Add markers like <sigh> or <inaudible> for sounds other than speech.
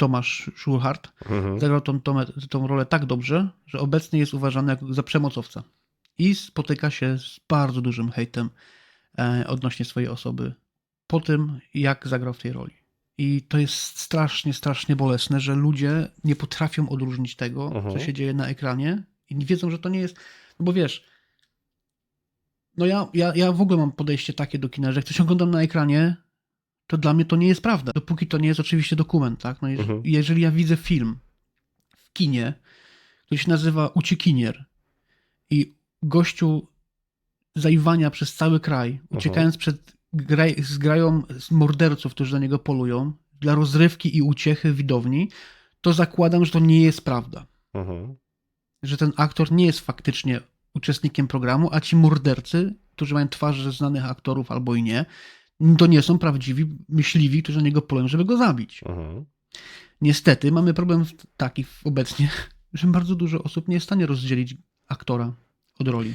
Tomasz Schulhart, Mhm. zagrał tą, tą, tą rolę tak dobrze, że obecnie jest uważany za przemocowca. I spotyka się z bardzo dużym hejtem e, odnośnie swojej osoby po tym, jak zagrał w tej roli. I to jest strasznie, strasznie bolesne, że ludzie nie potrafią odróżnić tego, Mhm. co się dzieje na ekranie i nie wiedzą, że to nie jest. No bo wiesz, no ja, ja, ja w ogóle mam podejście takie do kina, że jak coś oglądam na ekranie, to dla mnie to nie jest prawda. Dopóki to nie jest oczywiście dokument, tak? No jeż- Mhm. Jeżeli ja widzę film w kinie, który się nazywa Uciekinier i gościu zaiwania przez cały kraj, uciekając przed graj, z grają z morderców, którzy na niego polują, dla rozrywki i uciechy widowni, to zakładam, że to nie jest prawda. Mhm. Że ten aktor nie jest faktycznie uczestnikiem programu, a ci mordercy, którzy mają twarze znanych aktorów albo i nie, to nie są prawdziwi myśliwi, którzy na niego polują, żeby go zabić. Mhm. Niestety mamy problem taki obecnie, <laughs> że bardzo dużo osób nie jest w stanie rozdzielić aktora od roli.